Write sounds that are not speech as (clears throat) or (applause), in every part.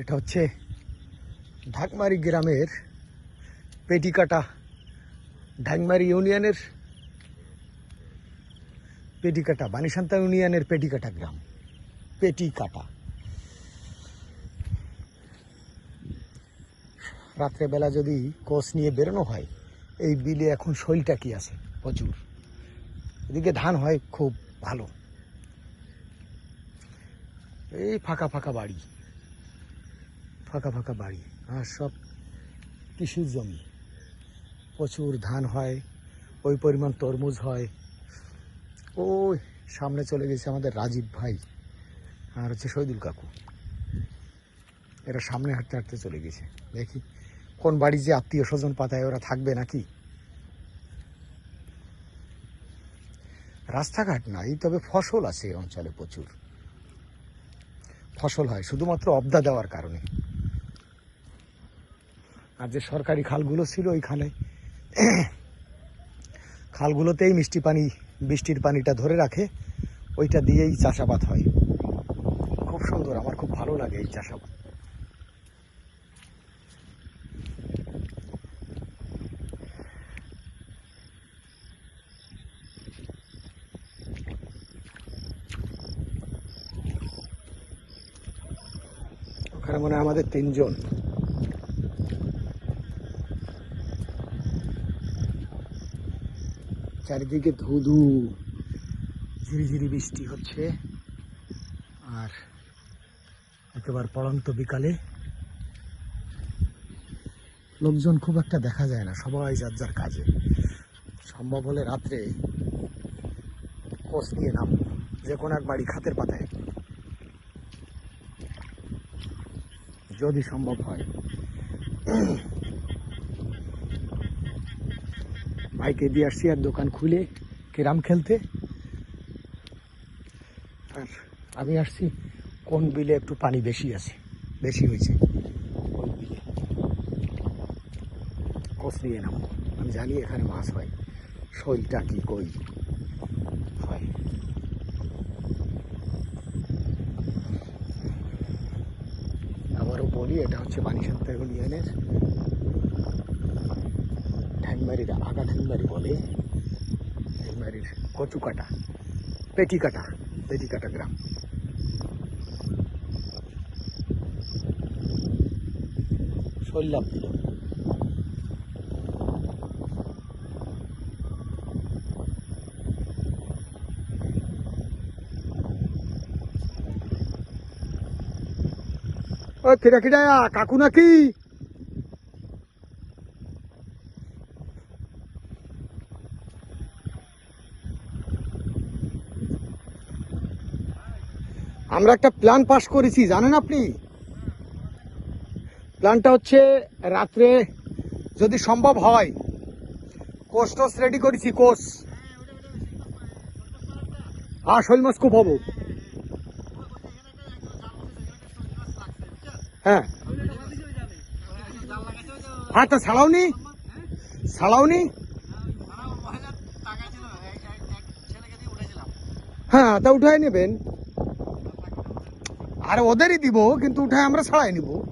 এটা হচ্ছে ঢাকমারি গ্রামের পেটিকাটা। ঢাকমারি ইউনিয়নের পেটিকাটা বানিসান্তা ইউনিয়নের পেটিকাটা গ্রাম। পেটিকাটা। রাত্রেবেলা যদি কোষ নিয়ে বেরোনো হয়, এই বিলে এখন শৈলটা কি আছে? প্রচুর। এদিকে ধান হয় খুব ভালো। এই ফাঁকা ফাঁকা বাড়ি। ফাঁকা ফাঁকা বাড়ি আর সব কৃষির জমি। প্রচুর ধান হয়, ওই পরিমাণ তরমুজ হয়। ওই সামনে চলে গেছে আমাদের রাজীব ভাই আর হচ্ছে শহীদুল কাকু। এরা সামনে হাঁটতে হাঁটতে চলে গেছে। দেখি কোন বাড়ি যে আত্মীয় স্বজন পাতায় ওরা থাকবে নাকি? রাস্তাঘাট নাই, তবে ফসল আছে এই অঞ্চলে প্রচুর। ফসল হয়, শুধুমাত্র অবদা দেওয়ার কারণে। আর যে সরকারি খালগুলো ছিল ওইখানে, (clears throat) খালগুলোতেই মিষ্টি পানি, বৃষ্টির পানিটা ধরে রাখে, ওইটা দিয়েই চাষাবাদ হয়। খুব সুন্দর, আমার খুব ভালো লাগে এই চাষাবাদ। ওখানে মনে আমাদের তিনজন। চারিদিকে ধুধু, ঝিরিঝিরি বৃষ্টি হচ্ছে। আর একেবারে পড়ন্ত বিকালে লোকজন খুব একটা দেখা যায় না, সবাই যার যার কাজে। সম্ভব হলে রাত্রে কোষ নিয়ে নাম, যে কোনো এক বাড়ি খাতের পাতায়। যদি সম্ভব হয় ভাইকে দিয়ে আসছি আর দোকান খুলে কেরাম খেলতে। আর আমি আসছি, কোন বিলে একটু পানি বেশি আছে? বেশি হয়েছে। ওই বিলে? কোষ নিয়ে নামো। আমি জানি এখানে মাছ হয়। শৈলটা কি কই? হয়। আবারও বলি, এটা হচ্ছে বানিসান্তা ইউনিয়নের ঠ্যাংমারির আগা ঠ্যাংমারি বলে। ঠ্যাংমারির কচুকাটা, পেটিকাটা পেটিকাটা গ্রাম। শৈলাভ দিল। ও কিরা কিরা কাকু নাকি? আমরা একটা প্ল্যান পাস করেছি, জানেন আপনি? প্ল্যানটা হচ্ছে রাত্রে যদি সম্ভব হয় কোষ টোস রেডি করেছি কোষ হ্যাঁ শৈল মাছ খুব হব। হ্যাঁ। তা ছাড়াওনি? ছাড়াওনি? হ্যাঁ তা উঠাই নেবেন। আর ওদেরই দিব কিন্তু উঠায় আমরা ছাড়াই নিব।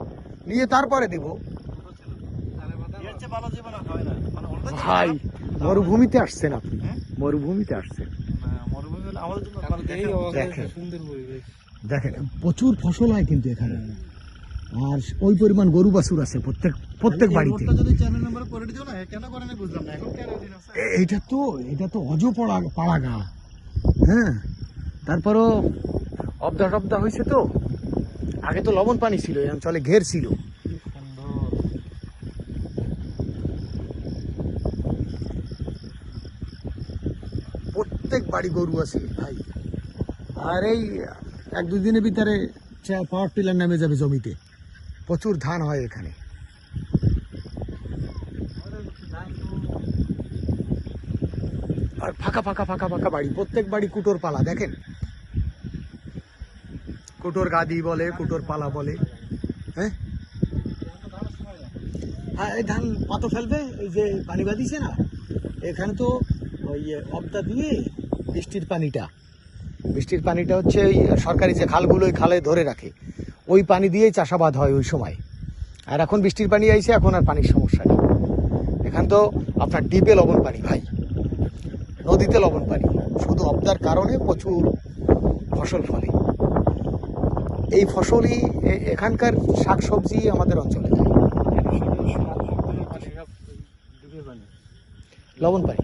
নিয়ে তারপরে দিব। ভাই মরুভূমিতে আসছেন আপনি। মরুভূমিতে আসছেন। দেখেন। দেখেন। প্রচুর ফসল হয় কিন্তু এখানে। আর ওই পরিমাণ গরু বাছুর আছে প্রত্যেক প্রত্যেক বাড়িতে। এ- এইটা তো এটা তো অজ পড়া পাড়া গা। হ্যাঁ? তারপরও অবদা টবদা হয়েছে তো? আগে তো লবণ পানি ছিল এই অঞ্চলে ঘের ছিল। প্রত্যেক বাড়ি গরু আছে, ভাই। আর এই এক দুই দিনের ভিতরে পাওয়ার টিলার নামে যাবে জমিতে। প্রচুর ধান হয় এখানে। আর ফাঁকা ফাঁকা ফাঁকা ফাঁকা বাড়ি, প্রত্যেক বাড়ি কুটোর পালা, দেখেন? কুটোর গাদি বলে, কুটোর পালা বলে। হ্যাঁ? হ্যাঁ এই ধান পাতো ফেলবে, এই যে পানি বাঁধিছে না, এখানে তো ওই অবদা দিয়ে বৃষ্টির পানিটা। বৃষ্টির পানিটা হচ্ছে ওই সরকারি যে খালগুলো ওই খালে ধরে রাখে। ওই পানি দিয়েই চাষাবাদ হয় ওই সময়। আর এখন বৃষ্টির পানি আইছে, এখন আর পানির সমস্যা নেই। এখান তো আপনার ডিপে লবণ পানি, ভাই। নদীতে লবণ পানি। শুধু অবদার কারণে প্রচুর ফসল ফলে। এই ফসলই এখানকার শাকসবজি আমাদের অঞ্চলে। লবণ পানি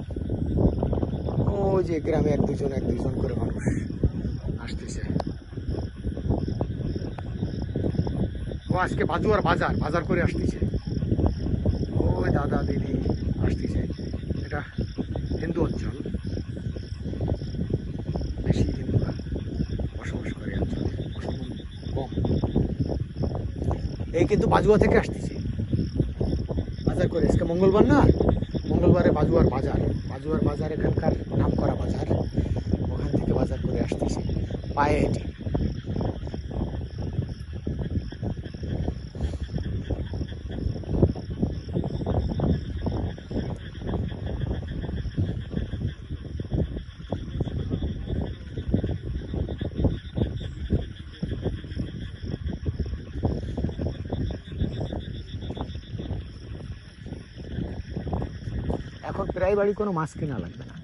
ওই যে গ্রামে এক দুজন এক দুজন করে মানুষ আসতেছে। ও আজকে বাজুয়ার বাজার বাজার করে আসতেছে। ওই দাদা দিদি আসতেছে। এটা হিন্দু অঞ্চল বেশি হিন্দুরা বসবাস করে এই অঞ্চলে মুসলমান কম কিন্তু বাজুয়া থেকে আসতেছি। বাজার করে। আজকে মঙ্গলবার না? মঙ্গলবারে বাজুয়ার বাজার। বাজুয়ার বাজার, এখানকার নাম করা বাজার। ওখান থেকে বাজার করে আসতেছি। পায়ে হেঁটে। এখন প্রায় বাড়ি কোনো মাছ কেনা লাগবে না।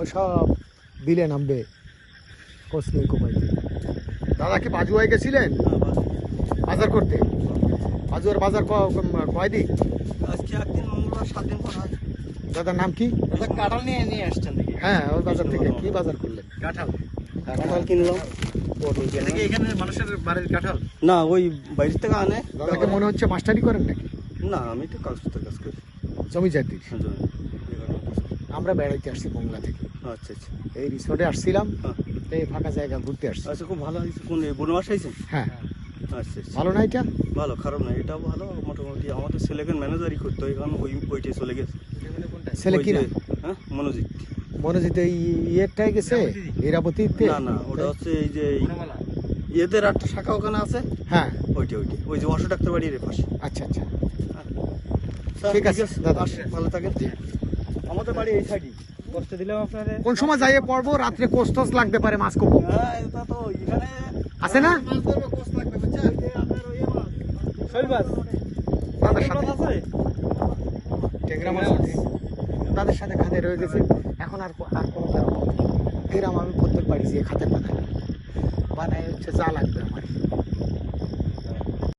ও সব বিলে নামবে কসলে কোপাইতে। দাদা কি বাজুয়ায় গেছিলেন? বাজার করতে? বাজুয়ার বাজার কয়দিন? আজকে একদিন মঙ্গলবার সাত দিন পর দাদার নাম কি? দাদা কাঁঠাল নিয়ে নিয়ে আসছেন হ্যাঁ ওই বাজার থেকে। কি বাজার করলেন? কাঁঠাল। কাঁঠাল কিনলাম। এখানে মানুষের বাড়ির কাঁঠাল? না ওই বাইরে থেকে আনে। দাদাকে মনে হচ্ছে মাস্টারি করেন নাকি? না আমি তো কাগজপত্রের কাজ করি। জমি জাতির হ্যাঁ। আমরা বেড়াইতে আসছি বংলা থেকে। আচ্ছা আচ্ছা। এই রিসোর্টে আসছিলাম হ্যাঁ। এই ফাঁকা জায়গা ঘুরতে আসছি। আচ্ছা খুব ভালো হয়েছে। কোন বনমাস হয়েছে? হ্যাঁ। আচ্ছা আচ্ছা। ভালো না এটা? ভালো খারাপ না। এটাও ভালো মোটামুটি আমাদের ছেলেকে ম্যানেজারই করতো এখন ওই ওইটাই চলে গেছে। ছেলে কি না হ্যাঁ মনোজিৎ। মনোজিৎ এই ইয়েরটাই গেছে? হীরাবতীতে না না ওটা হচ্ছে এই যে ইয়েদের একটা শাখা ওখানে আছে? হ্যাঁ। ওইটা ওইটা। ওই যে অশো ডাক্তার বাড়ির পাশে আচ্ছা আচ্ছা। স্যার, ঠিক আছে, দাদা। ভালো থাকেন। আমাদের বাড়ি এই সাইডই। কষ্ট দিলাম আপনারে। কোন সময় যাইয়ে পড়ব? রাত্রে কোস্টস লাগতে পারে মাছ এখানে আছে না? তাদের সাথে। টেংরা মাছ তাদের সাথে খাতে রয়ে গেছে। এখন আর আর কোনো নেই। গ্রাম আমি প্রত্যেক বাড়ি যেয়ে খাতে বানাই বানাই হচ্ছে যা লাগবে আমার।